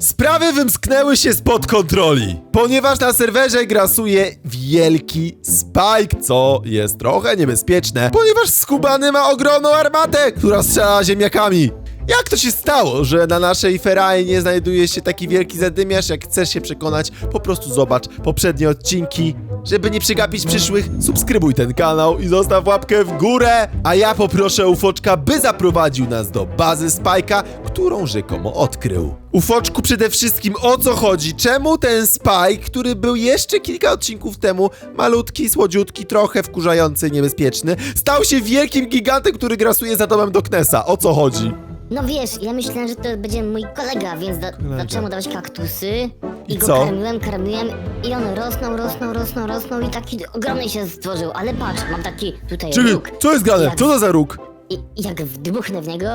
Sprawy wymsknęły się spod kontroli, ponieważ na serwerze grasuje wielki Spike, co jest trochę niebezpieczne, ponieważ Skubany ma ogromną armatę, która strzela ziemniakami. Jak to się stało, że na naszej ferajnie znajduje się taki wielki zadymiarz? Jak chcesz się przekonać, po prostu zobacz poprzednie odcinki. Żeby nie przegapić przyszłych, subskrybuj ten kanał i zostaw łapkę w górę. A ja poproszę Ufoczka, by zaprowadził nas do bazy Spajka, którą rzekomo odkrył. Ufoczku, przede wszystkim o co chodzi? Czemu ten Spike, który był jeszcze kilka odcinków temu malutki, słodziutki, trochę wkurzający, niebezpieczny, stał się wielkim gigantem, który grasuje za domem Doknesa? O co chodzi? No wiesz, ja myślałem, że to będzie mój kolega, więc da, zacząłem mu dawać kaktusy i, I go co? karmiłem, karmiłem i on rosnął, rosnął, rosnął, rosnął i taki ogromny się stworzył, ale patrz, mam taki tutaj Czyli, róg co jest grane? Jak- Co to za róg? i, jak wdmuchnę w niego,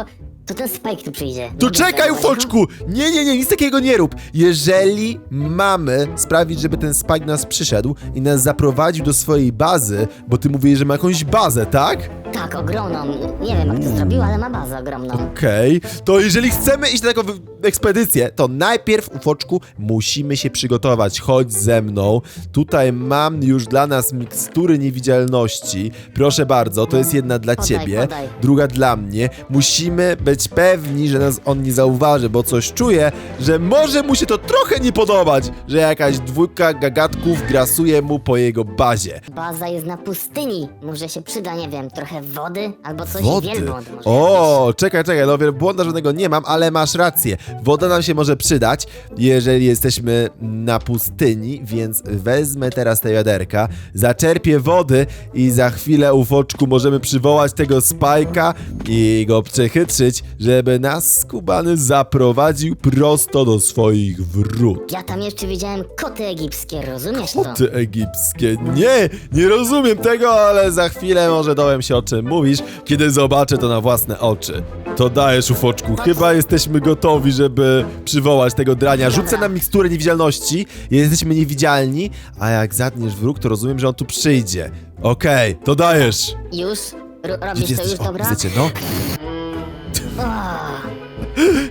to ten Spike tu przyjdzie. To czekaj, Ufoczku! Nie, nie, nie, nic takiego nie rób. Jeżeli mamy sprawić, żeby ten Spike nas przyszedł i nas zaprowadził do swojej bazy, bo ty mówisz, że ma jakąś bazę, tak? Tak, ogromną. Nie wiem jak to zrobił, ale ma bazę ogromną. Okej, to jeżeli chcemy iść taką wy- ekspedycję, to najpierw, Ufoczku, musimy się przygotować. Chodź ze mną. Tutaj mam już dla nas mikstury niewidzialności. Proszę bardzo, to jest jedna dla Podaj, ciebie, podaj. druga dla mnie. Musimy być pewni, że nas on nie zauważy, bo coś czuję, że może mu się to trochę nie podobać, że jakaś dwójka gagatków grasuje mu po jego bazie. Baza jest na pustyni. Może się przyda, nie wiem, trochę wody albo coś Wody. wielbłąd może O, czekaj, czekaj, no wielbłąda żadnego nie mam, ale masz rację. Woda nam się może przydać, jeżeli jesteśmy na pustyni, więc wezmę teraz te wiaderka, zaczerpię wody i za chwilę ufoczku możemy przywołać tego spajka i go przechytrzyć, żeby nas skubany zaprowadził prosto do swoich wrót. Ja tam jeszcze widziałem koty egipskie, rozumiesz to? Koty egipskie. Nie, nie rozumiem tego, ale za chwilę może dowiem się o czym mówisz, kiedy zobaczę to na własne oczy. To dajesz, ufoczku. Chyba jesteśmy gotowi, żeby przywołać tego drania. Rzucę nam miksturę niewidzialności, jesteśmy niewidzialni, a jak zadniesz wróg, to rozumiem, że on tu przyjdzie. Okej, to dajesz. Już? Ro robisz to już, dobra? widzę cię, no.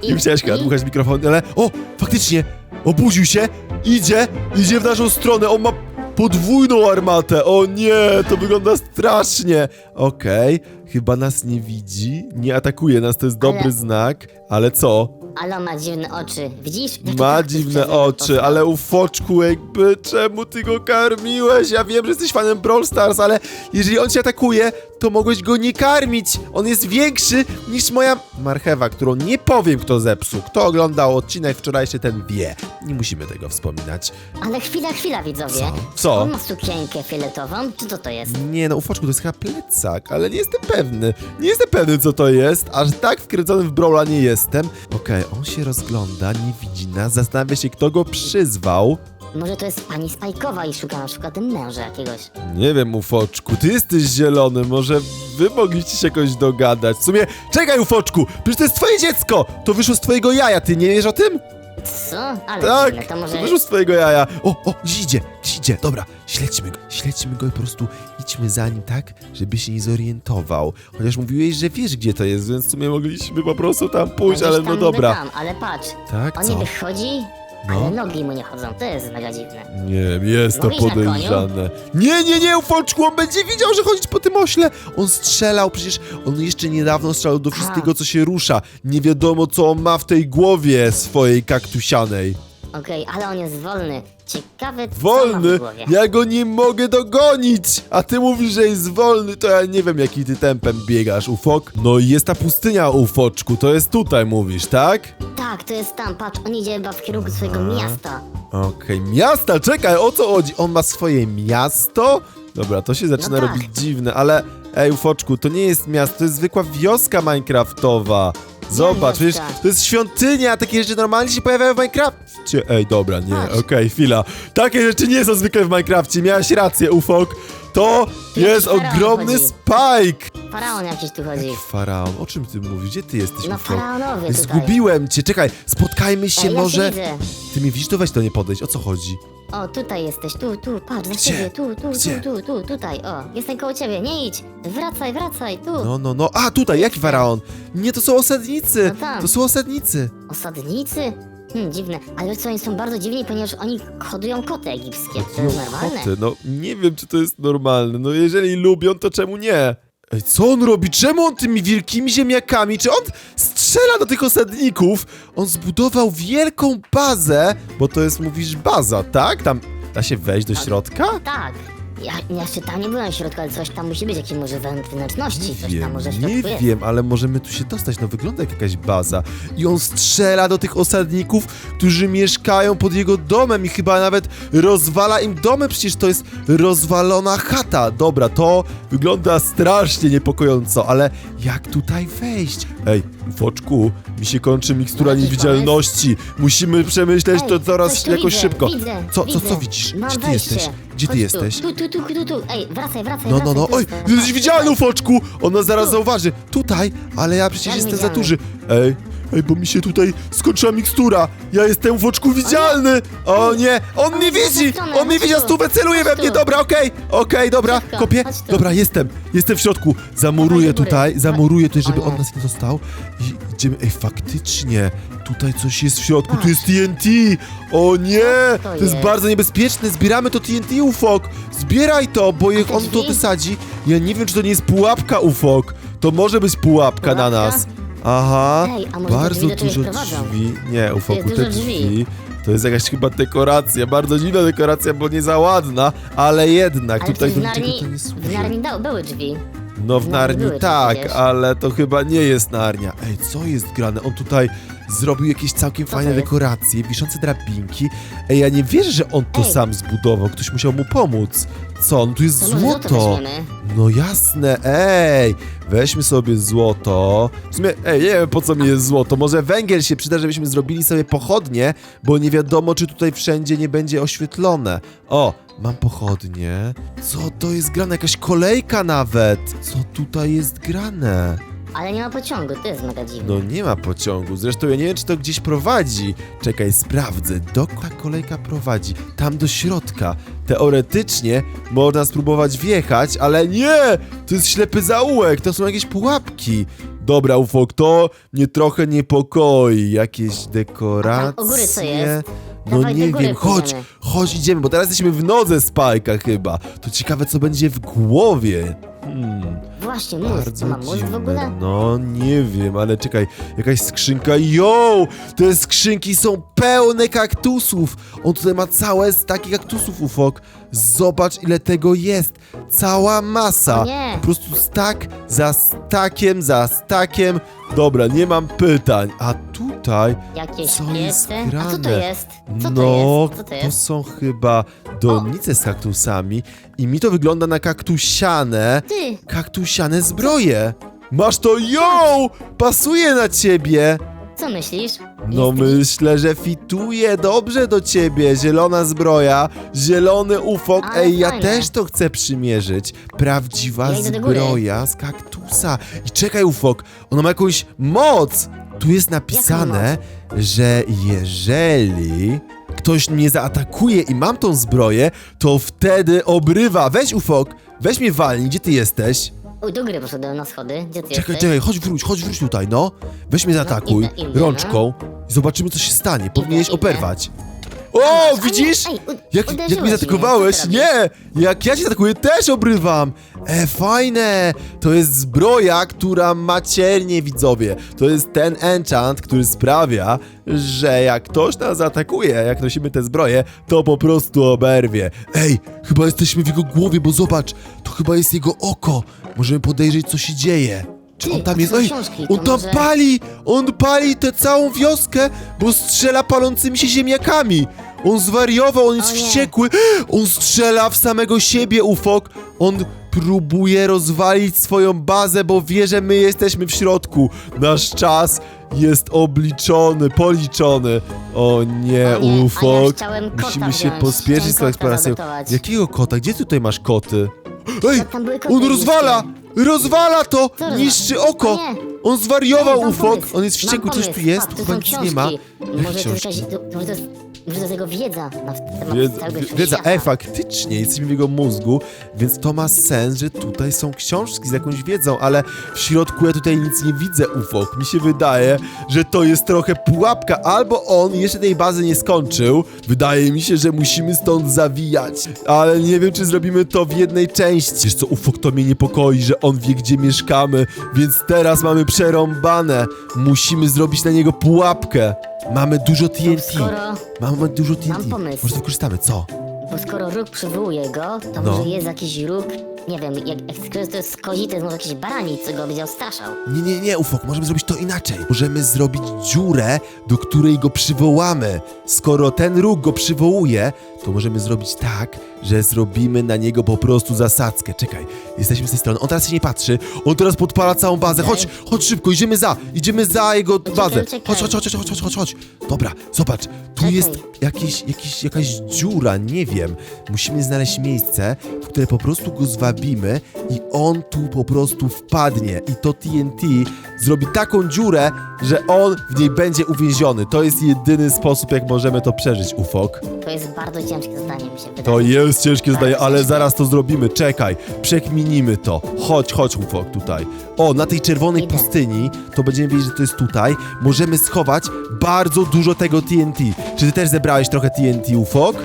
Nie musiałeś chyba dmuchać mikrofon, ale... O, faktycznie! Obudził się, idzie, idzie w naszą stronę, on ma podwójną armatę, o nie, to wygląda strasznie. Okej, chyba nas nie widzi, nie atakuje nas, to jest dobry Ale- znak, ale co? Ale on ma dziwne oczy, widzisz? Ma kaktus dziwne oczy, ale ufoczku jakby, czemu ty go karmiłeś? Ja wiem, że jesteś fanem Brawl Stars, ale jeżeli on cię atakuje, to mogłeś go nie karmić. On jest większy niż moja marchewa, którą nie powiem kto zepsuł. Kto oglądał odcinek wczorajszy, ten wie. Nie musimy tego wspominać. Ale chwila, chwila, widzowie. Co? On ma sukienkę fioletową, czy co to jest? Nie no, ufoczku, to jest chyba plecak, ale nie jestem pewny. Nie jestem pewny, co to jest. Aż tak wkręcony w Brawla nie jestem. Okej, on się rozgląda, nie widzi nas, zastanawia się, kto go przyzwał. Może to jest pani Spajkowa i szuka na przykład męża jakiegoś. Nie wiem, Ufoczku, ty jesteś zielony, może wy mogliście się jakoś dogadać. W sumie, czekaj, Ufoczku, przecież to jest twoje dziecko! To wyszło z twojego jaja, ty nie wiesz o tym? Co? Ale Tak, dziwne, to może... to wyszło z twojego jaja. O, o, gdzieś idzie, gdzieś idzie. Dobra, śledźmy go, śledźmy go i po prostu idźmy za nim tak, żeby się nie zorientował. Chociaż mówiłeś, że wiesz, gdzie to jest, więc w sumie mogliśmy po prostu tam pójść, Gdzieś ale no dobra. Tam, ale patrz, Tak, on co? niby chodzi, No. ale nogi mu nie chodzą. To jest mega dziwne. Nie wiem, jest to Mówisz na koniu? podejrzane. Nie, nie, nie, Ufoczku, on będzie widział, że chodzić po tym ośle. On strzelał, przecież on jeszcze niedawno strzelał do wszystkiego, co się rusza. Nie wiadomo, co on ma w tej głowie swojej kaktusianej. Okej, ale on jest wolny. Ciekawe, co Wolny? w głowie. Ja go nie mogę dogonić! A ty mówisz, że jest wolny, to ja nie wiem, jaki ty tempem biegasz, ufok. No i jest ta pustynia, ufoczku, to jest tutaj, mówisz, tak? Tak, to jest tam, patrz, on idzie chyba w kierunku swojego miasta. Okej, miasta, czekaj, o co chodzi? On ma swoje miasto? Dobra, to się zaczyna tak. robić dziwne, ale ej, ufoczku, to nie jest miasto, to jest zwykła wioska minecraftowa. Zobacz, przecież wioska? to jest świątynia, takie rzeczy normalnie się pojawiają w Minecrafcie. Ej, dobra, nie, okej, chwila. Takie rzeczy nie są zwykle w Minecrafcie, miałeś rację, ufok. To jest faraon ogromny chodzi. Spike! Faraon jakiś tu chodzi. Faraon, o czym ty mówisz? Gdzie ty jesteś, No ufok? faraonowie tutaj. Zgubiłem cię, czekaj, spotkajmy się Ej, ja może... widzę. Ty mnie widzisz, to weź to nie podejść, o co chodzi? O, tutaj jesteś, tu, tu, patrz, za Gdzie? ciebie, tu, tu, Gdzie? tu, tu, tu, tutaj, o, jestem koło ciebie, nie idź, wracaj, wracaj, tu. No, no, no. A, tutaj, jaki faraon? Nie, to są osadnicy. No tam. To są osadnicy. Osadnicy? Hmm, dziwne. Ale co, oni są bardzo dziwni, ponieważ oni hodują koty egipskie. To jest normalne. Koty, no nie wiem, czy to jest normalne. No jeżeli lubią, to czemu nie? Co on robi? Czemu on tymi wielkimi ziemniakami? Czy on strzela do tych osadników? On zbudował wielką bazę, bo to jest, mówisz, baza, tak? Tam da się wejść do środka? Tak. Ja, ja jeszcze tam nie byłem w środku, ale coś tam musi być, jakieś może wnę- wnętrzności, Nie coś tam wiem, może w nie środku jest. wiem, ale możemy tu się dostać. No wygląda jak jakaś baza. I on strzela do tych osadników, którzy mieszkają pod jego domem i chyba nawet rozwala im domy. Przecież to jest rozwalona chata. Dobra, to wygląda strasznie niepokojąco, ale jak tutaj wejść? Ej, Foczku, mi się kończy mikstura niewidzialności. Musimy przemyśleć Ej, to coś coraz tu jakoś widzę, szybko. Widzę, co, widzę. co, co widzisz? Gdzie ty jesteś? Gdzie ty Chodź jesteś? Tu, tu, tu, tu, tu. Ej, wracaj, wracaj, No, no, wracaj. no, tu oj, jestem, jesteś widzialny. Foczku! Ona zaraz zauważy. Tutaj, ale ja przecież Jak jestem za widzialny? duży. Ej, ej, bo mi się tutaj skończyła mikstura. Ja jestem, Foczku, widzialny! O nie, on mnie nie, w widzi! On mnie widzi, a stówę celuje we mnie. Dobra, okej, okej, dobra, kopię. Dobra, jestem, jestem w środku. Zamuruję tutaj, zamuruję tutaj, żeby on nas nie dostał. I idziemy, ej, faktycznie, tutaj coś jest w środku, tu jest TNT! O nie, to jest bardzo niebezpieczne, zbieramy to TNT, Ufok! Zbieraj to, bo jak on to wysadzi, ja nie wiem, czy to nie jest pułapka, Ufok. To może być pułapka na nas. Aha, Ej, a może bardzo do dużo drzwi. Nie, Ufoku, te drzwi. drzwi. To jest jakaś chyba dekoracja, bardzo dziwna dekoracja, bo nie za ładna, ale jednak Ale tutaj przecież do w niczego Narni, to nie w służy. Narni dał, były drzwi. No w Narni Narni były tak, przecież. ale to chyba nie jest Narnia. Ej, co jest grane? On tutaj zrobił jakieś całkiem fajne jest? dekoracje, wiszące drabinki. Ej, ja nie wierzę, że on to Ej. sam zbudował, ktoś musiał mu pomóc. Co? No tu jest To może złoto złoto. weźmiemy. No jasne, ej, weźmy sobie złoto. W sumie, ej, nie wiem po co mi jest złoto. Może węgiel się przyda, żebyśmy zrobili sobie pochodnie, bo nie wiadomo, czy tutaj wszędzie nie będzie oświetlone. O, mam pochodnie. Co to jest grane? Jakaś kolejka nawet. Co tutaj jest grane? Ale nie ma pociągu, to jest mega dziwne. No nie ma pociągu. Zresztą ja nie wiem, czy to gdzieś prowadzi. Czekaj, sprawdzę. Dokąd ta kolejka prowadzi? Tam do środka. Teoretycznie można spróbować wjechać, ale nie! To jest ślepy zaułek, to są jakieś pułapki. Dobra, Ufok, to mnie trochę niepokoi. Jakieś dekoracje. U góry co jest? No Dawaj nie góry wiem, chodź, pójdziemy. chodź, idziemy, bo teraz jesteśmy w nodze Spajka chyba. To ciekawe, co będzie w głowie. Hmm. Właśnie, mózg. Bardzo To ma mózg w dziwne. ogóle? No, nie wiem, ale czekaj, jakaś skrzynka. Yo! Te skrzynki są pełne kaktusów! On tutaj ma całe staki kaktusów, Ufok. Zobacz, ile tego jest. Cała masa. Nie. Po prostu stak za stakiem, za stakiem. Dobra, nie mam pytań. A tutaj Jakieś Co jest piece? A co to grane? jest? Co no, to jest? Co to to jest? są chyba donice z kaktusami i mi to wygląda na kaktusiane, Ty! kaktusiane zbroje. Masz to, yo! Pasuje na ciebie! Co myślisz? No Jest- myślę, że fituje dobrze do ciebie. Zielona zbroja, zielony ufok. Ale Ej, ja fajne. też to chcę przymierzyć. Prawdziwa Ja idę do góry. zbroja z kaktusa. I czekaj, ufok, ona ma jakąś moc. Tu jest napisane, że jeżeli ktoś mnie zaatakuje i mam tą zbroję, to wtedy obrywa. Weź ufok, weź mnie walnij, gdzie ty jesteś? Oj, do góry poszedłem na schody. Gdzie ty Czekaj, jesteś? czekaj, chodź wróć, chodź wróć tutaj, no. Weź mnie zaatakuj idę, idę, rączką i zobaczymy, co się stanie. Powinieneś idę. oberwać. O, widzisz? Ej, u- Jak, jak uderzyłeś mnie zaatakowałeś? mnie, co ty Nie! Jak ja cię atakuję, też obrywam! E, fajne! To jest zbroja, która ma ciernie, widzowie. To jest ten enchant, który sprawia, że jak ktoś nas zaatakuje, jak nosimy tę zbroję, to po prostu oberwie. Ej, chyba jesteśmy w jego głowie, bo zobacz, to chyba jest jego oko. Możemy podejrzeć, co się dzieje. Czy Ty, on tam jest? są książki, on to tam może- pali! On pali tę całą wioskę, bo strzela palącymi się ziemniakami! On zwariował, on jest wściekły! On strzela w samego siebie, Ufok! On próbuje rozwalić swoją bazę, bo wie, że my jesteśmy w środku. Nasz czas jest obliczony, policzony. O nie, O nie, a ja Ufok! chciałem kota Musimy się wziąć, pospieszyć z tą kota eksploracją. Jakiego kota? Gdzie tutaj masz koty? Ej, Jak tam były koty on rozwala! Rozwala to! Rozwala? Niszczy oko! O nie. On zwariował, mam ufok! pomysł, On jest mam wściekły, coś tu pomysł. jest, Patrz, tu chyba są nic nie ma. Może to, jest książki? jakaś, to, to, może to jest, to jest jego wiedza na temat Wiedza, całego wi- wiedza, świata. e, faktycznie, jesteśmy w jego mózgu, więc to ma sens, że tutaj są książki z jakąś wiedzą, ale w środku ja tutaj nic nie widzę, ufok. Mi się wydaje, że to jest trochę pułapka, albo on jeszcze tej bazy nie skończył. Wydaje mi się, że musimy stąd zawijać, ale nie wiem, czy zrobimy to w jednej części. Wiesz co, ufok, to mnie niepokoi, że on wie, gdzie mieszkamy, więc teraz mamy przerąbane. Musimy zrobić na niego pułapkę. Mamy dużo TNT. skoro- Mamy dużo TNT. Mam pomysł. Może to wykorzystamy, co? Bo skoro róg przywołuje go, to No. może jest jakiś róg, nie wiem, jak, jak to jest kozi, to jest może jakiś barani, co go będzie odstraszał. Nie, nie, nie, Ufok, możemy zrobić to inaczej. Możemy zrobić dziurę, do której go przywołamy. Skoro ten róg go przywołuje, to możemy zrobić tak, że zrobimy na niego po prostu zasadzkę. Czekaj, jesteśmy z tej strony. On teraz się nie patrzy, on teraz podpala całą bazę. Chodź, chodź szybko, idziemy za, idziemy za jego bazę. uciekaj. Chodź, chodź, chodź, chodź, chodź, chodź, chodź. Dobra, zobacz, tu Czekaj. jest jakiś, jakiś, jakaś dziura, nie wiem. Musimy znaleźć miejsce, w które po prostu go zwabimy i on tu po prostu wpadnie. I to TNT zrobi taką dziurę, że on w niej będzie uwięziony. To jest jedyny sposób, jak możemy to przeżyć, Ufok. To jest bardzo ciężkie zadanie, mi się wydaje. To jest ciężkie zdanie, ale ciężkie. zaraz to zrobimy. Czekaj, przekminimy to. Chodź, chodź, Ufok, tutaj. O, na tej czerwonej Idę. pustyni, to będziemy wiedzieć, że to jest tutaj, możemy schować bardzo dużo tego TNT. Czy ty też zebrałeś trochę TNT, Ufok?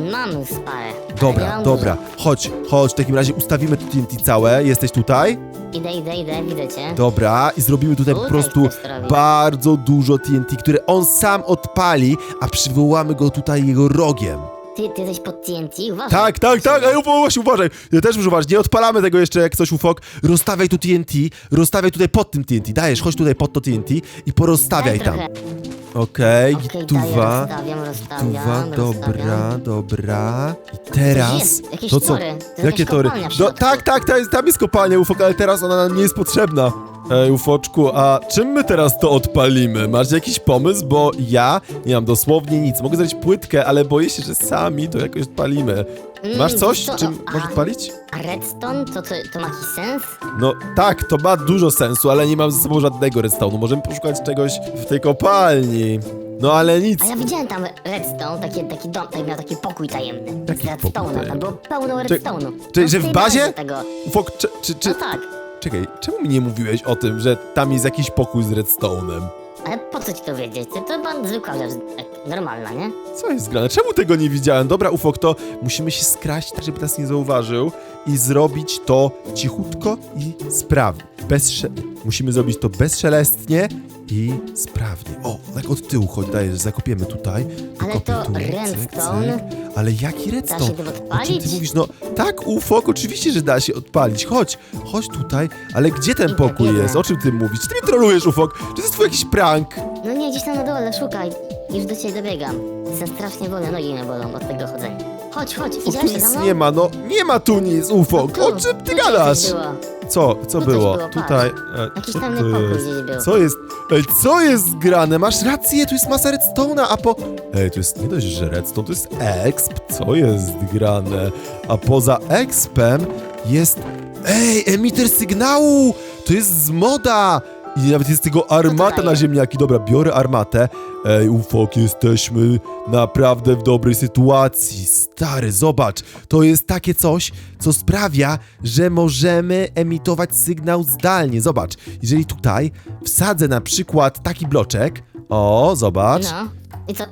Mam parę. ale nie Dobra, dobra. Chodź, chodź, w takim razie ustawimy to TNT całe. Jesteś tutaj? Idę, idę, idę, widzę cię. Dobra, i zrobimy tutaj po Tutaj prostu bardzo dużo TNT, które on sam odpali, a przywołamy go tutaj jego rogiem. Ty, ty jesteś pod TNT? Uważaj. Tak, tak, tak, a Ufo, właśnie uważaj. Ja też muszę uważać, nie odpalamy tego jeszcze jak coś Ufok. Rozstawiaj tu TNT, rozstawiaj tutaj pod tym TNT. Dajesz, chodź tutaj pod to TNT i porozstawiaj tam. trochę. Okej, Okej, daję, gituwa. rozstawiam, rozstawiam, Tuwa, dobra, rozstawiam. dobra. I teraz. Jakieś to co? tory. To jest Jakie jakaś tory? kopalnia w środku. tak, tak, ta jest, tam jest kopalnia Ufok, ale teraz ona nam nie jest potrzebna. Ej, Ufoczku, a czym my teraz to odpalimy? Masz jakiś pomysł? Bo ja nie mam dosłownie nic. Mogę zrobić płytkę, ale boję się, że sami to jakoś odpalimy. Masz coś, to- czym a- możesz odpalić? A redstone, to, to, to ma jakiś sens? No tak, to ma dużo sensu, ale nie mam ze sobą żadnego redstone'u. Możemy poszukać czegoś w tej kopalni. No ale nic. A ja widziałem tam redstone, taki, taki dom, taki, miał taki pokój tajemny. Jaki z pokój redstone'a, tajemny? tam było pełno redstone'u. czy- No, że w tej bazie? Tego. Fok, czy, czy, czy... No tak. Czekaj, czemu mi nie mówiłeś o tym, że tam jest jakiś pokój z redstone'em? Ale po co ci to wiedzieć? To, to chyba zwykła rzecz, normalna, nie? Co jest grane? Czemu tego nie widziałem? Dobra, Ufok, to musimy się skraść tak, żeby nas nie zauważył i zrobić to cichutko i sprawnie. Bez. Musimy zrobić to bezszelestnie i sprawnie. O, tak od tyłu chodź, dajesz, zakopiemy tutaj. Ale to tu, cyk, redstone? cyk. Ale jaki redstone? Da się tym O czym ty odpalić? mówisz? No tak, Ufok, oczywiście, że da się odpalić. Chodź, chodź tutaj. Ale gdzie ten Idę, pokój biegnę. jest? O czym ty mówisz? Ty mnie trolujesz, Ufok? Czy to jest twój jakiś prank? No nie, gdzieś tam na dole, szukaj. Już do ciebie dobiegam. Jestem strasznie wolny, nogi mnie bolą od tego chodzenia. Chodź, chodź, tu idziesz za nic mną? nie ma, no nie ma tu nic, Ufok. Tu, O czym ty tu gadasz? było. Co? Co Tu coś było? było, patrz. Tutaj. E, Jakiś co to pokój jest? gdzieś był. Co jest? Ej, co jest grane? Masz rację, tu jest masa redstone'a, a po... Ej, to jest nie dość, że redstone, to jest exp. Co jest grane? A poza expem jest... Ej, emiter sygnału! To jest z moda! I nawet jest tego armata na ziemniaki. Dobra, biorę armatę. Ej, ufok, jesteśmy naprawdę w dobrej sytuacji. Stary, zobacz. To jest takie coś, co sprawia, że możemy emitować sygnał zdalnie. Zobacz, jeżeli tutaj wsadzę na przykład taki bloczek. O, zobacz. No. I co?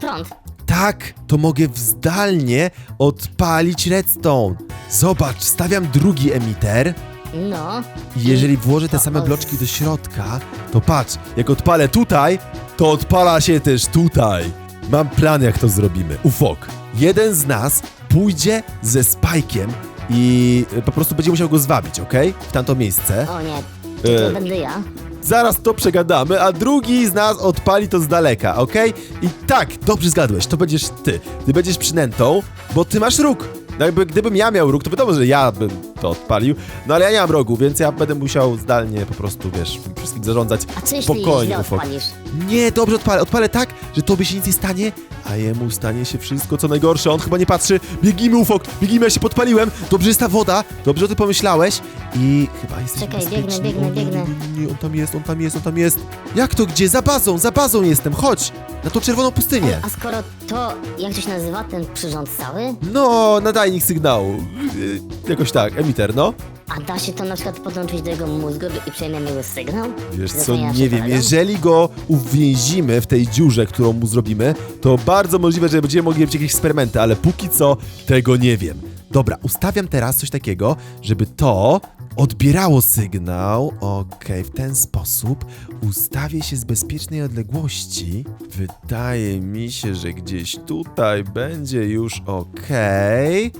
Prąd. Tak, to mogę zdalnie odpalić redstone. Zobacz, stawiam drugi emiter. No. I jeżeli włożę te same bloczki do środka, to patrz, jak odpalę tutaj, to odpala się też tutaj. Mam plan, jak to zrobimy. Ufok, jeden z nas pójdzie ze Spajkiem i e, po prostu będzie musiał go zwabić, okej? W tamto miejsce. O nie. Czy to E. będę ja? Zaraz to przegadamy, a drugi z nas odpali to z daleka, okej? I tak, dobrze zgadłeś, to będziesz ty. Ty będziesz przynętą, bo ty masz róg. No Jakby, gdybym ja miał róg, to wiadomo, że ja bym to odpalił, no ale ja nie mam rogu, więc ja będę musiał zdalnie po prostu, wiesz, wszystkim zarządzać A co jeśli spokojnie, źle ufok. odpalisz? Nie, dobrze odpalę. Odpalę tak, że tobie się nic nie stanie, a jemu stanie się wszystko, co najgorsze. On chyba nie patrzy. Biegimy, ufok, biegimy, ja się podpaliłem. Dobrze jest ta woda, dobrze o tym pomyślałeś. I chyba jesteśmy Czekaj, biegnę, biegnę, biegnę. Nie, nie, on tam jest, on tam jest, on tam jest. Jak to gdzie? Za bazą, za bazą jestem, chodź. Na tą czerwoną pustynię. A skoro to, jak to się nazywa, ten przyrząd cały, No, nadajnik sygnału. Yy, jakoś tak, emiter, no. a da się to na przykład podłączyć do jego mózgu i przejmiemy sygnał? Wiesz co, nie wiem, jeżeli go uwięzimy w tej dziurze, którą mu zrobimy, to bardzo możliwe, że będziemy mogli robić jakieś eksperymenty, ale póki co tego nie wiem. Dobra, ustawiam teraz coś takiego, żeby to odbierało sygnał. Okej, w ten sposób ustawię się z bezpiecznej odległości. Wydaje mi się, że gdzieś tutaj będzie już okej.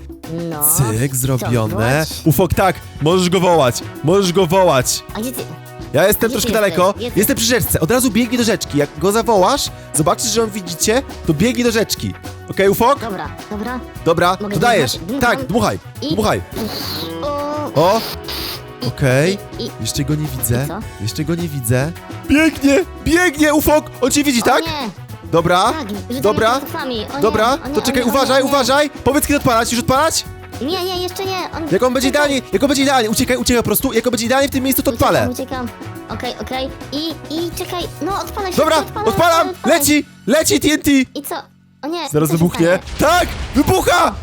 No. Cyk, zrobione. Ufok, tak, możesz go wołać, możesz go wołać. A gdzie ty? Ja jestem Gdzie troszkę ty daleko. jesteś? Jesteś- Jestem przy rzeczce. Od razu biegnij do rzeczki. Jak go zawołasz, zobaczysz, że on widzicie, to biegnij do rzeczki. Okej, ufok? Dobra, dobra. Dobra, Mogę to dajesz. dmuchać? Dmucham. Tak, dmuchaj. I- Dmuchaj. O, okej. i, i, Jeszcze go nie widzę. I co? Jeszcze go nie widzę. Biegnie, biegnie, ufok. On cię widzi, tak? O nie, Dobra. tak, rzucamy Dobra. kotwami. O nie, Dobra, o nie, to o czekaj, nie, o nie, uważaj, o nie. uważaj. Powiedz kiedy odpalać, już odpalać? Nie, nie, jeszcze nie. On... Jak on będzie Czekaj. idealnie, jak on będzie idealnie, uciekaj, uciekaj po prostu. Jak on będzie idealnie w tym miejscu, to odpalę. Uciekam, uciekam. Okej, okej. I, i czekaj, no odpalaj się. Dobra, odpalaj, odpalam, odpalaj. leci, leci TNT. I co? O nie. Zaraz się wybuchnie. stanie? Tak! Wybucha!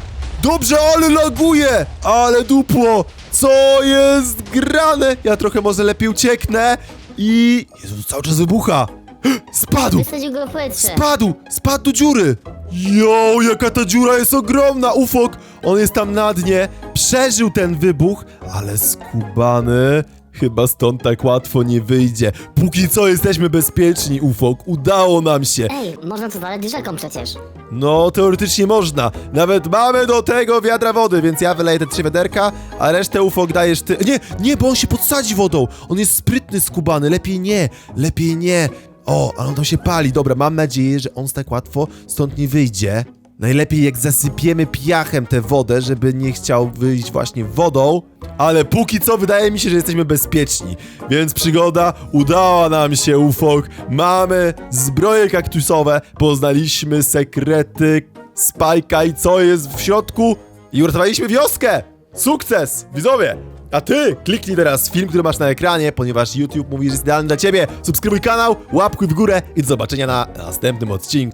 Dobrze, ale laguje! Ale dupło! Co jest grane? Ja trochę może lepiej ucieknę i... Jezu, cały czas wybucha! Spadł! Wysadził go w powietrze. Spadł! Spadł do dziury! Jo, jaka ta dziura jest ogromna! Ufok! On jest tam na dnie, przeżył ten wybuch, ale skubany... Chyba stąd tak łatwo nie wyjdzie. Póki co jesteśmy bezpieczni, Ufok. Udało nam się. Ej, można to dalej rzeką przecież. No, teoretycznie można. Nawet mamy do tego wiadra wody, więc ja wyleję te trzy wiaderka, a resztę ufok dajesz ty. Nie, nie, bo on się podsadzi wodą. On jest sprytny, skubany. Lepiej nie, lepiej nie. O, ale on tam się pali. Dobra, mam nadzieję, że on tak łatwo stąd nie wyjdzie. Najlepiej jak zasypiemy piachem tę wodę, żeby nie chciał wyjść właśnie wodą. Ale póki co wydaje mi się, że jesteśmy bezpieczni. Więc przygoda udała nam się, ufok. Mamy zbroje kaktusowe, poznaliśmy sekrety Spajka i co jest w środku i uratowaliśmy wioskę! Sukces, widzowie! A ty kliknij teraz film, który masz na ekranie, ponieważ YouTube mówi, że jest idealny dla ciebie. Subskrybuj kanał, łapkuj w górę i do zobaczenia na następnym odcinku.